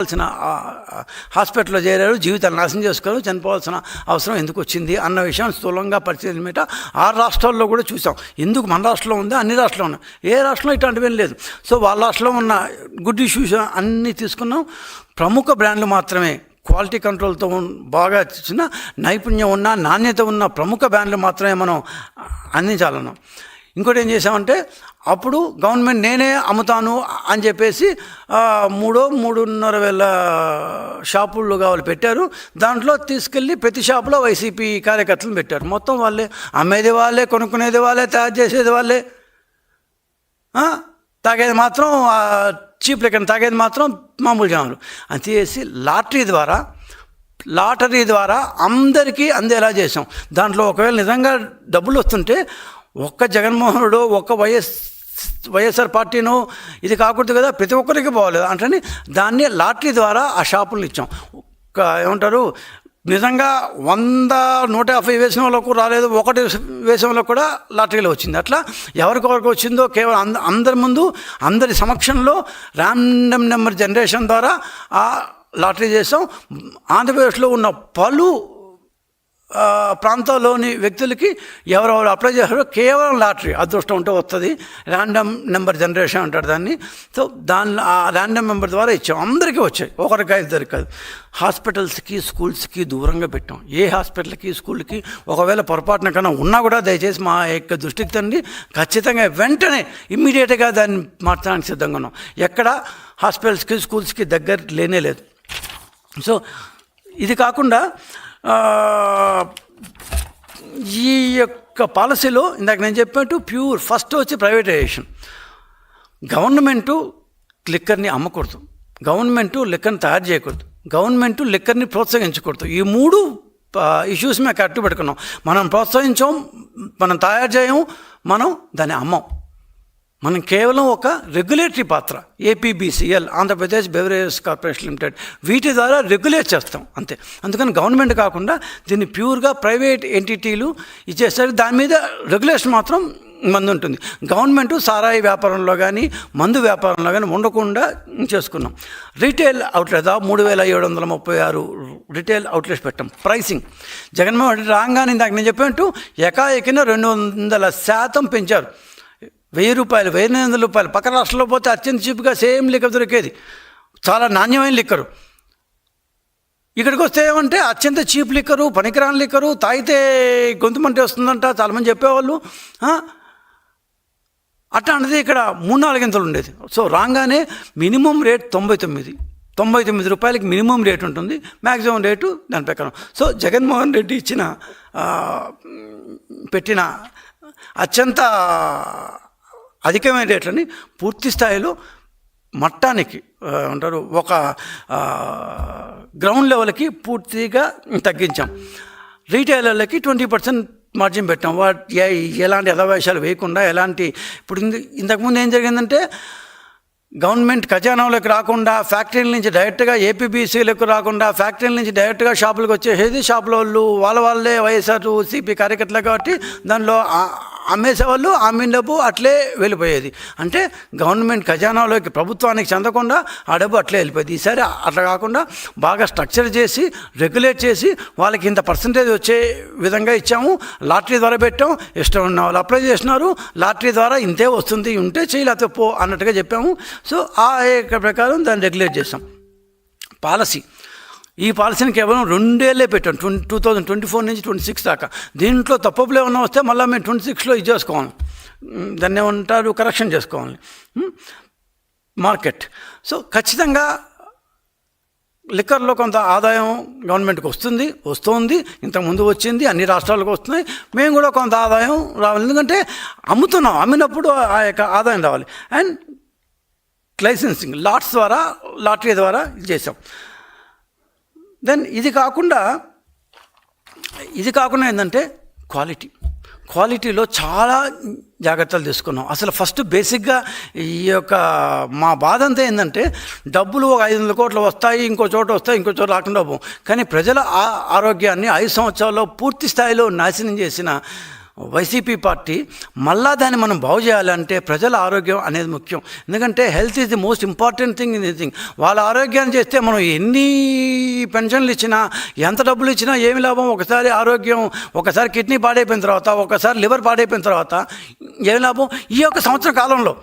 చనిపోవాల్సిన హాస్పిటల్లో చేరారు జీవితాలు నాశనం చేసుకోరు చనిపోవాల్సిన అవసరం ఎందుకు వచ్చింది అన్న విషయం స్థూలంగా పరిశీలన మీద ఆ రాష్ట్రాల్లో కూడా చూసాం. ఎందుకు మన రాష్ట్రంలో ఉందా అన్ని రాష్ట్రంలో ఉన్నాయి. ఏ రాష్ట్రంలో ఇట్లాంటివి లేదు. సో వాళ్ళ రాష్ట్రంలో ఉన్న గుడ్ ఇష్యూస్ అన్నీ తీసుకున్నాం. ప్రముఖ బ్రాండ్లు మాత్రమే క్వాలిటీ కంట్రోల్తో బాగా చిన్న నైపుణ్యం ఉన్న నాణ్యత ఉన్న ప్రముఖ బ్రాండ్లు మాత్రమే మనం అందించాలన్నాం. ఇంకోటి ఏం చేసామంటే అప్పుడు గవర్నమెంట్ నేనే అమ్ముతాను అని చెప్పేసి మూడో మూడున్నర వేల షాపులు కావాలి పెట్టారు. దాంట్లో తీసుకెళ్ళి ప్రతి షాపులో వైసీపీ కార్యకర్తలు పెట్టారు. మొత్తం వాళ్ళే అమ్మేది వాళ్ళే కొనుక్కునేది వాళ్ళే తయారు చేసేది వాళ్ళే. తాగేది మాత్రం చీప్ లెక్కన తాగేది మాత్రం మామూలు జనాలు. అది చేసి లాటరీ ద్వారా లాటరీ ద్వారా అందరికీ అందేలా చేసాం దాంట్లో ఒకవేళ నిజంగా డబ్బులు వస్తుంటే ఒక్క జగన్మోహనుడు ఒక్క వైఎస్ వైఎస్ఆర్ పార్టీను ఇది కాకూడదు కదా ప్రతి ఒక్కరికి పోవాలి అంటే దాన్ని లాటరీ ద్వారా ఆ షాపులను ఇచ్చాం. ఒక్క ఏమంటారు నిజంగా వంద నూట యాభై వేసిన వాళ్ళకు రాలేదు ఒకటి వేసిన వాళ్ళకు కూడా లాటరీలో వచ్చింది. అట్లా ఎవరికొరకు వచ్చిందో కేవలం అంద అందరి ముందు అందరి సమక్షంలో ర్యాండమ్ నెంబర్ జనరేషన్ ద్వారా ఆ లాటరీ చేసాం. ఆంధ్రప్రదేశ్లో ఉన్న పలు ప్రాంతంలోని వ్యక్తులకి ఎవరెవరు అప్లై చేశారో కేవలం లాటరీ అదృష్టం ఉంటే వస్తుంది ర్యాండమ్ నెంబర్ జనరేషన్ అంటారు దాన్ని. సో దాని ఆ ర్యాండమ్ నెంబర్ ద్వారా ఇచ్చాం. అందరికీ వచ్చాయి. ఒకరికి ఇద్దరికి కాదు హాస్పిటల్స్కి స్కూల్స్కి దూరంగా పెట్టాం. ఏ హాస్పిటల్కి స్కూల్కి ఒకవేళ పొరపాటున కన్నా ఉన్నా కూడా దయచేసి మా యొక్క దృష్టికి తండి ఖచ్చితంగా వెంటనే ఇమ్మీడియట్గా దాన్ని మార్చడానికి సిద్ధంగా ఉన్నాం. ఎక్కడ హాస్పిటల్స్కి స్కూల్స్కి దగ్గర లేనే లేదు. సో ఇది కాకుండా ఈ యొక్క పాలసీలో ఇందాక నేను చెప్పినట్టు ప్యూర్ ఫస్ట్ వచ్చి ప్రైవేటైజేషన్. గవర్నమెంటు లిక్కర్ని అమ్మకూడదు. గవర్నమెంటు లిక్కర్ని తయారు చేయకూడదు. గవర్నమెంటు లిక్కర్ని ప్రోత్సహించకూడదు. ఈ మూడు ఇష్యూస్ మేము కట్టు పెట్టుకున్నాం మనం ప్రోత్సహించాం మనం తయారు చేయం మనం దాన్ని అమ్మం. మనం కేవలం ఒక రెగ్యులేటరీ పాత్ర APBCL Andhra Pradesh beverages corporation limited వీటి ద్వారా రెగ్యులేట్ చేస్తాం అంతే. అందుకని గవర్నమెంట్ కాకుండా దీన్ని ప్యూర్గా ప్రైవేట్ ఎంటిటీలు ఇచ్చేసరికి దాని మీద రెగ్యులేషన్ మాత్రం మందు ఉంటుంది. గవర్నమెంట్ సారాయి వ్యాపారంలో కానీ మందు వ్యాపారంలో కానీ ఉండకుండా చేసుకున్నాం. రీటైల్ అవుట్లెట్ మూడు వేల ఏడు వందల ముప్పై ఆరు రీటైల్ అవుట్లెట్స్ పెట్టాం. ప్రైసింగ్ జగన్మోహన్ రెడ్డి రాగానే ఇందాక నేను చెప్పినట్టు ఎకాఎకిన రెండు వందల శాతం పెంచారు. వెయ్యి రూపాయలు వెయ్యి ఎనిమిది వందల రూపాయలు. పక్క రాష్ట్రంలో పోతే అత్యంత చీప్గా సేమ్ లిక్కర్ దొరికేది. చాలా నాణ్యమైన లిక్కరు. ఇక్కడికి వస్తే ఏమంటే అత్యంత చీప్ లిక్కరు పనికిరాని లిక్కరు. తాగితే గొంతు మంట వస్తుందంట చాలామంది చెప్పేవాళ్ళు. అట్లా అనేది ఇక్కడ మూడు నాలుగింతలు ఉండేది. సో రాగానే మినిమం రేట్ తొంభై తొమ్మిది. తొంభై తొమ్మిది రూపాయలకి మినిమం రేట్ ఉంటుంది. మ్యాక్సిమం రేటు దాని ప్రకారం. సో జగన్మోహన్ రెడ్డి ఇచ్చిన పెట్టిన అత్యంత అధికమైన రేట్లని పూర్తి స్థాయిలో మట్టానికి అంటారు ఒక గ్రౌండ్ లెవెల్కి పూర్తిగా తగ్గించాం. రీటైలర్లకి ట్వంటీ పర్సెంట్ మార్జిన్ పెట్టాం. వాటి ఏ- ఎలాంటి అధవేశాలు వేయకుండా ఎలాంటి ఇప్పుడు ఇంతకుముందు ఏం జరిగిందంటే గవర్నమెంట్ ఖజానాలకు రాకుండా ఫ్యాక్టరీల నుంచి డైరెక్ట్గా ఏపీబీసీలకు రాకుండా ఫ్యాక్టరీల నుంచి డైరెక్ట్గా షాపులకు వచ్చేసేది షాపుల వాళ్ళు వాళ్ళ వాళ్ళే వైఎస్ఆర్ సిపి కార్యకర్తలు కాబట్టి దానిలో అమ్మేసేవాళ్ళు అమ్మిన డబ్బు అట్లే వెళ్ళిపోయేది. అంటే గవర్నమెంట్ ఖజానాలోకి ప్రభుత్వానికి చెందకుండా ఆ డబ్బు అట్లే వెళ్ళిపోయేది. ఈసారి అట్లా కాకుండా బాగా స్ట్రక్చర్ చేసి రెగ్యులేట్ చేసి వాళ్ళకి ఇంత పర్సంటేజ్ వచ్చే విధంగా ఇచ్చాము. లాటరీ ద్వారా పెట్టాం. ఇష్టం ఉన్న వాళ్ళు అప్లై చేసినారు. లాటరీ ద్వారా ఇంతే వస్తుంది. ఉంటే చేయలేకపోతే పో అన్నట్టుగా చెప్పాము. సో ఆ యొక్క ప్రకారం దాన్ని రెగ్యులేట్ చేసాం పాలసీ ఈ పాలసీని కేవలం రెండేళ్ళే పెట్టాం. Twenty two thousand twenty four నుంచి ట్వంటీ సిక్స్ దాకా. దీంట్లో తప్పులు ఏమైనా వస్తే మళ్ళీ మేము ట్వంటీ సిక్స్లో ఇది చేసుకోవాలి. దాన్ని ఏమంటారు? కరెక్షన్ చేసుకోవాలి. మార్కెట్. సో ఖచ్చితంగా లిక్కర్లో కొంత ఆదాయం గవర్నమెంట్కి వస్తుంది వస్తుంది ఇంతకుముందు వచ్చింది అన్ని రాష్ట్రాలకు వస్తున్నాయి. మేము కూడా కొంత ఆదాయం రావాలి. ఎందుకంటే అమ్ముతున్నాం అమ్మినప్పుడు ఆ యొక్క ఆదాయం రావాలి. అండ్ లైసెన్సింగ్ లాట్స్ ద్వారా లాటరీ ద్వారా చేసాం. దెన్ ఇది కాకుండా ఇది కాకుండా ఏంటంటే క్వాలిటీ క్వాలిటీలో చాలా జాగ్రత్తలు తీసుకున్నాం. అసలు ఫస్ట్ బేసిక్గా ఈ యొక్క మా బాధ అంతా ఏంటంటే డబ్బులు ఒక ఐదు వందల కోట్లు వస్తాయి ఇంకో చోట వస్తాయి ఇంకో చోట రాకుండా పోం. కానీ ప్రజల ఆ- ఆరోగ్యాన్ని ఐదు సంవత్సరాల్లో పూర్తి స్థాయిలో నాశనం చేసిన వైసీపీ పార్టీ మళ్ళా దాన్ని మనం బాగు చేయాలంటే ప్రజల ఆరోగ్యం అనేది ముఖ్యం. ఎందుకంటే health is the most important thing in the thing వాళ్ళ ఆరోగ్యాన్ని చేస్తే మనం ఎన్ని పెన్షన్లు ఇచ్చినా ఎంత డబ్బులు ఇచ్చినా ఏమి లాభం? ఒకసారి ఆరోగ్యం ఒకసారి కిడ్నీ పాడైపోయిన తర్వాత ఒకసారి లివర్ పాడైపోయిన తర్వాత ఏమి లాభం? ఈ యొక్క సంవత్సర కాలంలో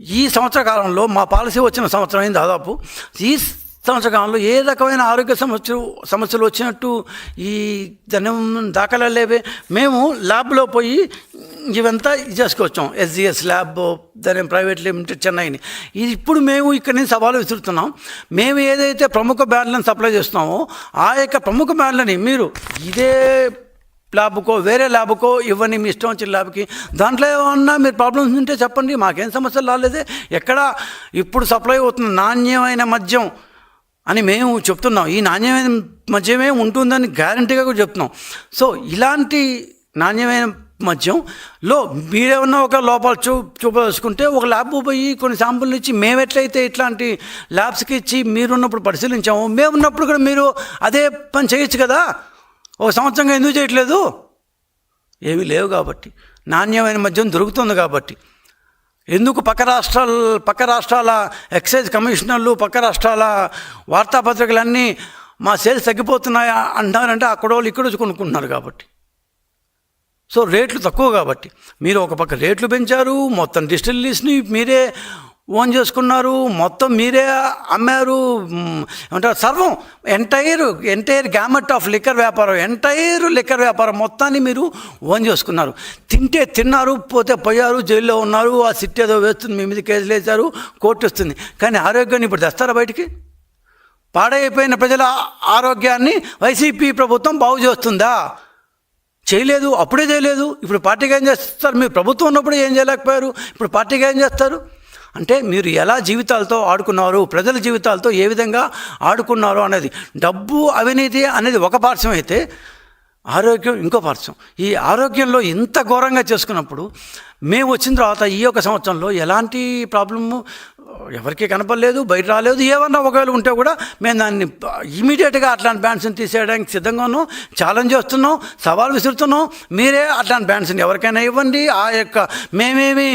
ఈ సంవత్సర కాలంలో మా పాలసీ వచ్చిన సంవత్సరం అయింది దాదాపు. ఈ సంవత్సరకాలంలో ఏ రకమైన ఆరోగ్య సమస్యలు సమస్యలు వచ్చినట్టు ఈ ధనం దాఖలాలు లేవే. మేము ల్యాబ్లో పోయి ఇవంతా ఇది చేసుకొచ్చాం. ఎస్జిఎస్ ల్యాబ్ దాని ప్రైవేట్ లిమిటెడ్ చెన్నైని. ఇది ఇప్పుడు మేము ఇక్కడ నుంచి సవాలు విసురుతున్నాం. మేము ఏదైతే ప్రముఖ బ్రాండ్లను సప్లై చేస్తున్నామో ఆ యొక్క ప్రముఖ బ్రాండ్లని మీరు ఇదే ల్యాబ్కో వేరే ల్యాబ్కో ఇవ్వని మీ ఇష్టం వచ్చిన ల్యాబ్కి. దాంట్లో ఏమన్నా మీరు ప్రాబ్లమ్స్ ఉంటే చెప్పండి. మాకేం సమస్యలు రాలేదే. ఎక్కడ ఇప్పుడు సప్లై అవుతున్న నాణ్యమైన మద్యం అని మేము చెప్తున్నాం. ఈ నాణ్యమైన మద్యమే ఉంటుందని గ్యారంటీగా కూడా చెప్తున్నాం. సో ఇలాంటి నాణ్యమైన మద్యంలో మీరేమన్నా ఒక లోపాలు చూ చూపదలుచుకుంటే ఒక ల్యాబ్ పోయి కొన్ని శాంపుల్ ఇచ్చి మేము ఎట్లయితే ఇట్లాంటి ల్యాబ్స్కి ఇచ్చి మీరున్నప్పుడు పరిశీలించాము మేము ఉన్నప్పుడు కూడా మీరు అదే పని చేయొచ్చు కదా? ఒక సంవత్సరంగా ఎందుకు చేయట్లేదు? ఏమీ లేవు కాబట్టి. నాణ్యమైన మద్యం దొరుకుతుంది కాబట్టి. ఎందుకు పక్క రాష్ట్రాల పక్క రాష్ట్రాల ఎక్సైజ్ కమిషనర్లు పక్క రాష్ట్రాల వార్తాపత్రికలన్నీ మా సేల్స్ తగ్గిపోతున్నాయా అంటారంటే అక్కడ వాళ్ళు ఇక్కడ కొనుక్కుంటున్నారు కాబట్టి. సో రేట్లు తక్కువ కాబట్టి. మీరు ఒక పక్క రేట్లు పెంచారు మొత్తం డిస్టిల్లరీస్ని మీరే ఓన్ చేసుకున్నారు. మొత్తం మీరే అమ్మారు. అంటారు ఏమంటారు? సర్వం. Entire entire gamut of liquor వ్యాపారం ఎంటైర్ లిక్కర్ వ్యాపారం మొత్తాన్ని మీరు ఓన్ చేసుకున్నారు. తింటే తిన్నారు పోతే పోయారు జైల్లో ఉన్నారు ఆ సిట్ ఏదో వేస్తుంది మీ మీద కేసులు వేశారు కోర్టు వస్తుంది. కానీ ఆరోగ్యాన్ని ఇప్పుడు తెస్తారా బయటికి? పాడైపోయిన ప్రజల ఆరోగ్యాన్ని వైసీపీ ప్రభుత్వం బాగు చేస్తుందా? చేయలేదు అప్పుడే చేయలేదు. ఇప్పుడు పార్టీగా ఏం చేస్తారు? మీరు ప్రభుత్వం ఉన్నప్పుడు ఏం చేయలేకపోయారు? ఇప్పుడు పార్టీగా ఏం చేస్తారు? అంటే మీరు ఎలా జీవితాలతో ఆడుకున్నారు ప్రజల జీవితాలతో ఏ విధంగా ఆడుకున్నారు అనేది డబ్బు అవినీతి అనేది ఒక పార్శ్వం అయితే ఆరోగ్యం ఇంకో పార్శ్వం. ఈ ఆరోగ్యంలో ఇంత ఘోరంగా చేసుకున్నప్పుడు మేము వచ్చిన తర్వాత ఈ యొక్క సంవత్సరంలో ఎలాంటి ప్రాబ్లము ఎవరికి కనపడలేదు బయట రాలేదు ఏమన్నా ఒకవేళ ఉంటే కూడా మేము దాన్ని ఇమీడియట్గా అట్లాంటి బ్యాండ్స్ని తీసేయడానికి సిద్ధంగా ఉన్నాం ఛాలెంజ్ చేస్తున్నాం సవాల్ విసురుతున్నాం. మీరే అట్లాంటి బ్యాండ్స్ని ఎవరికైనా ఇవ్వండి ఆ యొక్క మేమేమి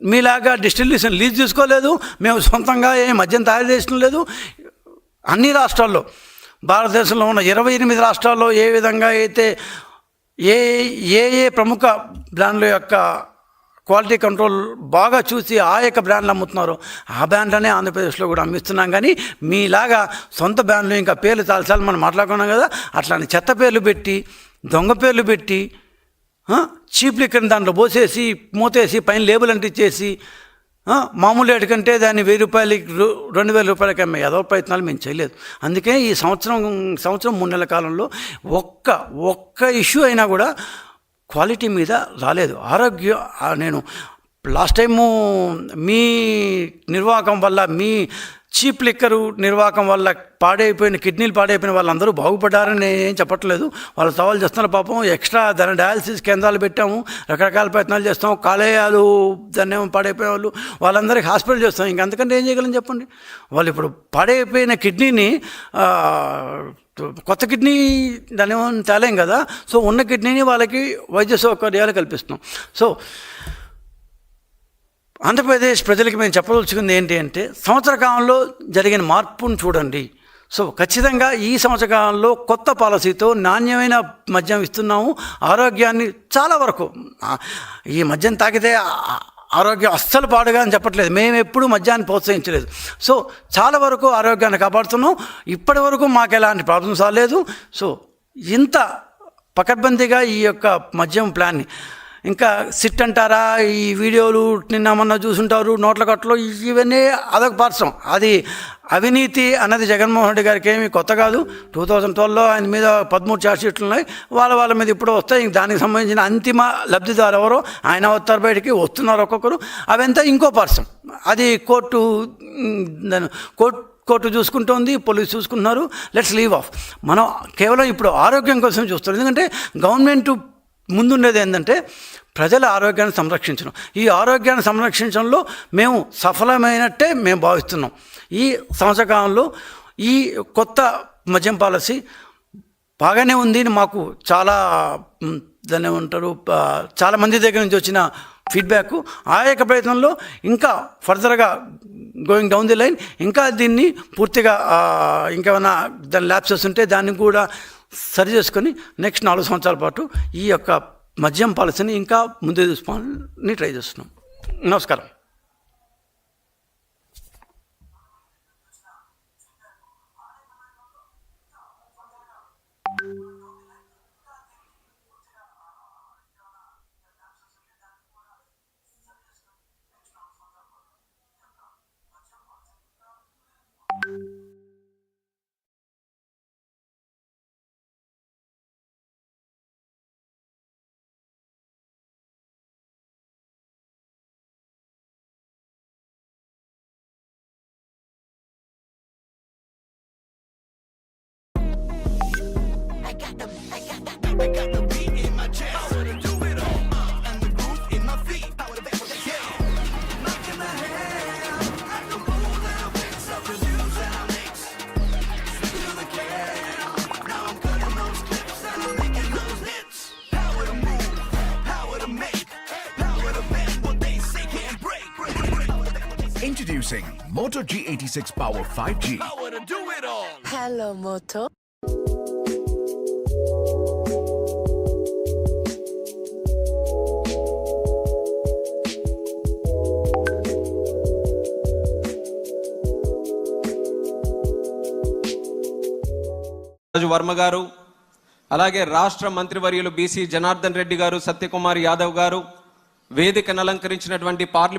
మీలాగా డిస్టిల్యూషన్ లీజ్ తీసుకోలేదు మేము సొంతంగా ఏ మద్యం తయారు చేసిన లేదు. అన్ని రాష్ట్రాల్లో భారతదేశంలో ఉన్న ఇరవై ఎనిమిది రాష్ట్రాల్లో ఏ విధంగా అయితే ఏ ఏ ఏ ప్రముఖ బ్రాండ్ల యొక్క క్వాలిటీ కంట్రోల్ బాగా చూసి ఆ యొక్క బ్రాండ్లు అమ్ముతున్నారు ఆ బ్రాండ్లనే ఆంధ్రప్రదేశ్లో కూడా అమ్మిస్తున్నాం. కానీ మీలాగా సొంత బ్రాండ్లు ఇంకా పేర్లు చాలాసార్లు మనం మాట్లాడుకున్నాం కదా అట్లాంటి చెత్త పేర్లు పెట్టి దొంగ పేర్లు పెట్టి చీప్ లిక్కర్ని దాంట్లో పోసేసి మూతేసి పైన లేబుల్ అంటించేసి ఆ, మామూలు కంటే దాన్ని వెయ్యి రూపాయలకి రెండు వేల రూపాయలకి అమ్మే ఏదో ప్రయత్నాలు మేము చేయలేదు. అందుకే ఈ సంవత్సరం సంవత్సరం మూడు నెలల కాలంలో ఒక్క ఒక్క ఇష్యూ అయినా కూడా క్వాలిటీ మీద రాలేదు. ఆరోగ్య నేను లాస్ట్ టైము మీ నిర్వాహకం వల్ల మీ చీప్ లిక్కరు నిర్వాహకం వల్ల పాడైపోయిన కిడ్నీలు పాడైపోయిన వాళ్ళందరూ బాగుపడ్డారని ఏం చెప్పట్లేదు. వాళ్ళు సవాల్ చేస్తున్నారు పాపం. ఎక్స్ట్రా దాని డయాలసిస్ కేంద్రాలు పెట్టాము. రకరకాల ప్రయత్నాలు చేస్తాం కాలేయాలు దాన్ని ఏమో పాడైపోయే వాళ్ళు. వాళ్ళందరికీ హాస్పిటల్ చేస్తాం. ఇంక అందుకంటే ఏం చేయగలం చెప్పండి? వాళ్ళు ఇప్పుడు పాడైపోయిన కిడ్నీని కొత్త కిడ్నీ దాని ఏమో తేలేం కదా. సో ఉన్న కిడ్నీని వాళ్ళకి వైద్య సౌకర్యాలు కల్పిస్తున్నాం. సో ఆంధ్రప్రదేశ్ ప్రజలకు మేము చెప్పదలుచుకుంది ఏంటి అంటే సంవత్సర కాలంలో జరిగిన మార్పును చూడండి. సో ఖచ్చితంగా ఈ సంవత్సర కాలంలో కొత్త పాలసీతో నాణ్యమైన మద్యం ఇస్తున్నాము. ఆరోగ్యాన్ని చాలా వరకు ఈ మద్యం తాగితే ఆరోగ్యం అస్సలు పాడుగా అని చెప్పట్లేదు. మేము ఎప్పుడూ మద్యాన్ని ప్రోత్సహించలేదు. సో చాలా వరకు ఆరోగ్యాన్ని కాపాడుతున్నాం. ఇప్పటి వరకు మాకు ఎలాంటి ప్రాబ్లమ్స్ రాలేదు. సో ఇంత పకడ్బందీగా ఈ యొక్క మద్యం ప్లాన్ని ఇంకా సిట్ అంటారా ఈ వీడియోలు నిన్న మొన్న చూసుంటారు నోట్ల కట్టలు ఇవన్నీ అదొక పార్శ్వం. అది అవినీతి అన్నది జగన్మోహన్ రెడ్డి గారికి ఏమి కొత్త కాదు. టూ థౌజండ్ ట్వెల్వ్లో ఆయన మీద పదమూడు ఛార్జ్ షీట్లు ఉన్నాయి. వాళ్ళ వాళ్ళ మీద ఇప్పుడు వస్తాయి. దానికి సంబంధించిన అంతిమ లబ్ధిదారు ఎవరో ఆయన వస్తారు బయటికి వస్తున్నారు ఒక్కొక్కరు. అవంతా ఇంకో పార్శ్వం. అది కోర్టు కోర్టు కోర్టు చూసుకుంటోంది పోలీసు చూసుకుంటున్నారు. Let's leave off. మనం కేవలం ఇప్పుడు ఆరోగ్యం కోసం చూస్తున్నాం ఎందుకంటే గవర్నమెంట్ ముందుండేది ఏంటంటే ప్రజల ఆరోగ్యాన్ని సంరక్షించడం. ఈ ఆరోగ్యాన్ని సంరక్షించడంలో మేము సఫలమైనట్టే మేము భావిస్తున్నాం. ఈ సంవత్సర కాలంలో ఈ కొత్త మద్యం పాలసీ బాగానే ఉంది. అని మాకు చాలా దాన్ని ఏమంటారు చాలామంది చాలా మంది దగ్గర నుంచి వచ్చిన ఫీడ్బ్యాక్. ఆ యొక్క ప్రయత్నంలో ఇంకా ఫర్దర్గా గోయింగ్ డౌన్ ది లైన్. ఇంకా దీన్ని పూర్తిగా ఇంకేమైనా దాని ల్యాబ్సెస్ ఉంటే దాన్ని కూడా సరి చేసుకొని నెక్స్ట్ నాలుగు సంవత్సరాల పాటు ఈ యొక్క మద్యం పాలసీని ఇంకా ముందు చూసుకోవాలని ట్రై చేస్తున్నాం. నమస్కారం. Introducing Moto G86 Power 5G. Hello, Moto. రాజు వర్మ గారు అలాగే రాష్ట్ర మంత్రివర్యులు బీసీ జనార్దన్ రెడ్డి గారు సత్యకుమార్ యాదవ్ గారు వేదికను అలంకరించినటువంటి పార్లమెంట్